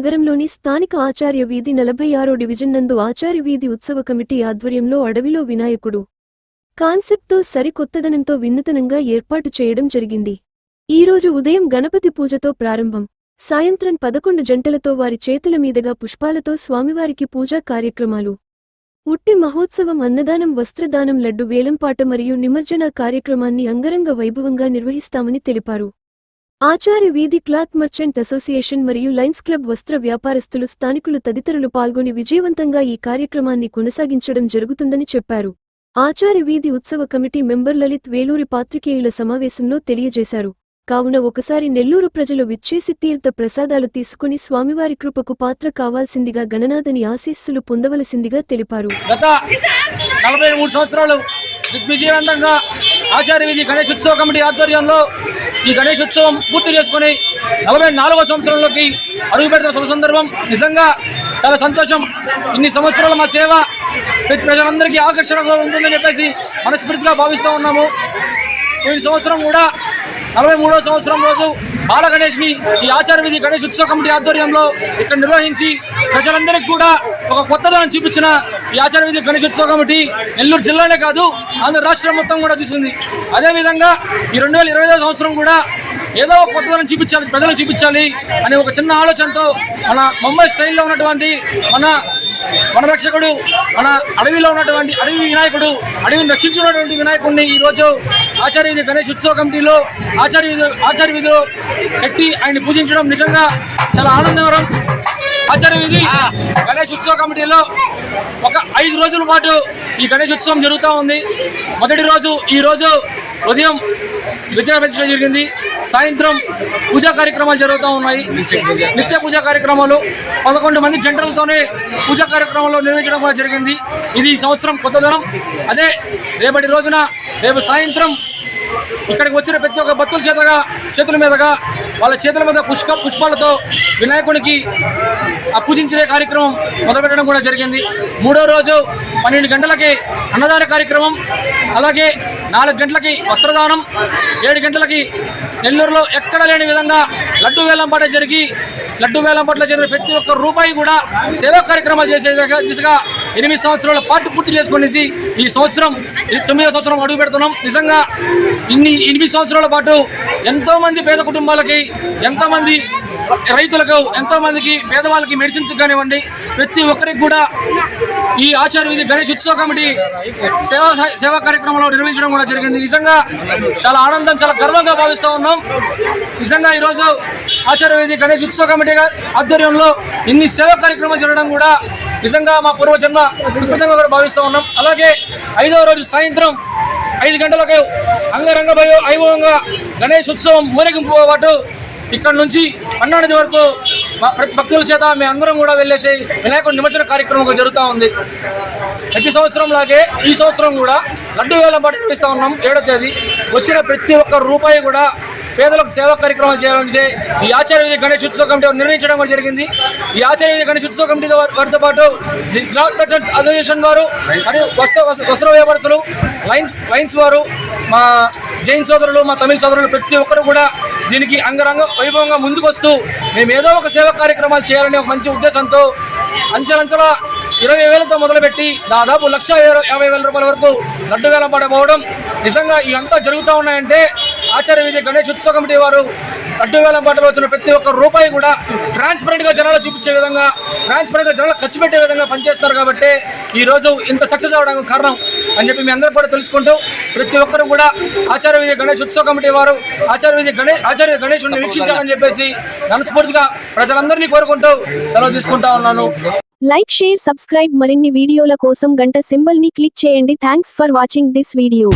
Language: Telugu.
నగరంలోని స్థానిక ఆచార్య వీధి నలభై ఆరో డివిజన్ నందు ఆచార్య వీధి ఉత్సవ కమిటీ ఆధ్వర్యంలో అడవిలో వినాయకుడు. కాన్సెప్ట్తో సరికొత్తదనంతో వినూతనంగా ఏర్పాటు చేయడం జరిగింది. ఈరోజు ఉదయం గణపతి పూజతో ప్రారంభం. సాయంత్రం పదకొండు జంటలతో వారి చేతుల మీదుగా పుష్పాలతో స్వామివారికి పూజా కార్యక్రమాలు. ఉట్టి మహోత్సవం అన్నదానం వస్త్రదానం లడ్డు వేలంపాట మరియు నిమజ్జన కార్యక్రమాన్ని అంగరంగ వైభవంగా నిర్వహిస్తామని తెలిపారు. ఆచార్య వీధి క్లాత్ మర్చెంట్ అసోసియేషన్ మరియు లైన్స్ క్లబ్ వస్త్ర వ్యాపారస్తులు స్థానికులు తదితరులు పాల్గొని విజయవంతంగా ఈ కార్యక్రమాన్ని కొనసాగించడం జరుగుతుందని చెప్పారు. ఆచార్య వీధి ఉత్సవ కమిటీ మెంబర్ లలిత్ వేలూరి పాత్రికేయుల సమావేశంలో తెలియజేశారు. కావున ఒకసారి నెల్లూరు ప్రజలు విచ్చేసి తీర్థ ప్రసాదాలు తీసుకుని స్వామివారి కృపకు పాత్ర కావాల్సిందిగా గణనాథని ఆశీస్సులు పొందవలసిందిగా తెలిపారు. సంవత్సరాలు ఆచార్య వీధి గణేష్ ఉత్సవ కమిటీ ఆధ్వర్యంలో ఈ గణేష్ ఉత్సవం పూర్తి చేసుకుని నలభై నాలుగవ సంవత్సరంలోకి అడుగు పెడుతున్న శుభ సందర్భం. నిజంగా చాలా సంతోషం. ఇన్ని సంవత్సరాల మా సేవ ప్రతి ప్రజలందరికీ ఆకర్షణగా ఉంటుందని చెప్పేసి మనస్ఫూర్తిగా భావిస్తూ ఉన్నాము. పోయిన సంవత్సరం కూడా నలభై మూడో సంవత్సరం రోజు బాల గణేష్ని ఈ ఆచార విధి గణేష్ ఉత్సవ కమిటీ ఆధ్వర్యంలో ఇక్కడ నిర్వహించి ప్రజలందరికీ కూడా ఒక కొత్తదనం చూపించిన ఈ ఆచార విధి గణేష్ ఉత్సవ కమిటీ నెల్లూరు జిల్లానే కాదు ఆంధ్ర రాష్ట్రం మొత్తం కూడా చూసింది. అదేవిధంగా ఈ రెండు వేల ఇరవై సంవత్సరం కూడా ఏదో ఒక కొత్తదనం చూపించాలి ప్రజలు చూపించాలి అనే ఒక చిన్న ఆలోచనతో మన ముంబై స్టైల్లో ఉన్నటువంటి మన మన రక్షకుడు మన అడవిలో ఉన్నటువంటి అడవి వినాయకుడు అడవిని రక్షించున్నటువంటి వినాయకుడిని ఈరోజు ఆచార్య విధి గణేష్ ఉత్సవ కమిటీలో ఆచార్య విధి ఆచార్య విధిలో పెట్టి ఆయన్ని పూజించడం నిజంగా చాలా ఆనందకరం. ఆచార్య విధి గణేష్ ఉత్సవ కమిటీలో ఒక ఐదు రోజుల పాటు ఈ గణేష్ ఉత్సవం జరుగుతూ ఉంది. మొదటి రోజు ఈ రోజు ఉదయం విద్యా ప్రతిష్ట జరిగింది. సాయంత్రం పూజా కార్యక్రమాలు జరుగుతూ ఉన్నాయి. నిత్య పూజా కార్యక్రమాలు పదకొండు మంది జంటలతోనే పూజా కార్యక్రమాలు నిర్వహించడం కూడా జరిగింది. ఇది ఈ సంవత్సరం కొత్తదనం అదే రేపటి రోజున రేపు సాయంత్రం ఇక్కడికి వచ్చిన ప్రతి ఒక్క భక్తుల చేతగా చేతుల మీదుగా వాళ్ళ చేతుల మీద పుష్ప పుష్పాలతో వినాయకునికి పూజించే కార్యక్రమం మొదలుపెట్టడం కూడా జరిగింది. మూడో రోజు పన్నెండు గంటలకి అన్నదాన కార్యక్రమం అలాగే నాలుగు గంటలకి వస్త్రదానం ఏడు గంటలకి నెల్లూరులో ఎక్కడ లేని విధంగా లడ్డు వేలంపాట జరిగి లడ్డు వేలంపాటలో జరిగిన ప్రతి ఒక్క రూపాయి కూడా సేవా కార్యక్రమాలు చేసే దిశగా- ఎనిమిది సంవత్సరాల పాటు పూర్తి చేసుకునేసి ఈ సంవత్సరం ఈ తొమ్మిదో సంవత్సరం అడుగు పెడుతున్నాం. నిజంగా ఇన్ని ఎనిమిది సంవత్సరాల పాటు ఎంతోమంది పేద కుటుంబాలకి ఎంతోమంది రైతులకు ఎంతో మందికి పేదవాళ్ళకి మెడిసిన్స్ కానివ్వండి ప్రతి ఒక్కరికి కూడా ఈ ఆచార్య విధి గణేష్ ఉత్సవ కమిటీ సేవా సేవా కార్యక్రమంలో నిర్వహించడం కూడా జరిగింది. నిజంగా చాలా ఆనందం చాలా గర్వంగా భావిస్తూ ఉన్నాం. నిజంగా ఈరోజు ఆచార్య విధి గణేష్ ఉత్సవ కమిటీ ఆధ్వర్యంలో ఇన్ని సేవా కార్యక్రమాలు జరగడం కూడా నిజంగా మా పూర్వజన్మ విధంగా కూడా భావిస్తూ ఉన్నాం. అలాగే ఐదవ రోజు సాయంత్రం ఐదు గంటలకు అంగరంగ వైభవంగా గణేష్ ఉత్సవం ఊరేగింపు పాటు ఇక్కడ నుంచి పన్నెండు వరకు ప్రతి భక్తుల చేత మేము అందరం కూడా వెళ్ళేసి వినాయకుడు నిమజ్జన కార్యక్రమం జరుగుతూ ఉంది. ప్రతి సంవత్సరం లాగే ఈ సంవత్సరం కూడా లడ్డు వేలం పాటు నిర్వహిస్తూ ఉన్నాం ఏడో తేదీ. వచ్చిన ప్రతి ఒక్క రూపాయి కూడా పేదలకు సేవా కార్యక్రమాలు చేయాలని ఈ ఆచార్య విధి గణేష్ ఉత్సవ కమిటీ నిర్ణయించడం నిర్వహించడం కూడా జరిగింది. ఈ ఆచార్య విధి గణేష్ ఉత్సవ కమిటీ వారి- వారితో పాటు అసోసియేషన్ వారు మరియు వస్త్ర వస్త్ర- వస్త్ర వ్యాపారస్తులు లైన్స్ లైన్స్ వారు మా జైన్ సోదరులు మా తమిళ సోదరులు ప్రతి ఒక్కరు కూడా దీనికి అంగరంగ వైభవంగా ముందుకు వస్తూ మేము ఏదో ఒక సేవా కార్యక్రమాలు చేయాలనే ఒక మంచి ఉద్దేశంతో అంచెలంచెల ఇరవై వేలతో మొదలుపెట్టి దాదాపు లక్ష యాభై- వేల రూపాయల వరకు లడ్డు వేలం పడబోవడం. నిజంగా ఇవంతా జరుగుతూ ఉన్నాయంటే ఆచార్య విధి గణేష్ ఉత్సవ కమిటీ వారు లడ్డు వేలం పాటలు వచ్చిన ప్రతి ఒక్క రూపాయి కూడా ట్రాన్స్పరెంట్గా జనాలు చూపించే విధంగా ట్రాన్స్పరెంట్గా జనాలు ఖర్చు పెట్టే విధంగా పనిచేస్తారు కాబట్టి ఈ రోజు ఇంత సక్సెస్ అవడానికి కారణం అని చెప్పి మీ అందరూ కూడా తెలుసుకుంటూ ప్రతి ఒక్కరు కూడా ఆచార్య విధి గణేష్ ఉత్సవ కమిటీ వారు ఆచార్య విధి గణేష్ ఆచార్య గణేష్ వీక్షించాలని చెప్పేసి మనస్ఫూర్తిగా ప్రజలందరినీ కోరుకుంటూ సెలవు తీసుకుంటా ఉన్నాను. లైక్ షేర్ సబ్స్క్రైబ్ మరిన్ని వీడియోల కోసం గంట సింబల్ని క్లిక్ చేయండి. Thanks for watching this video.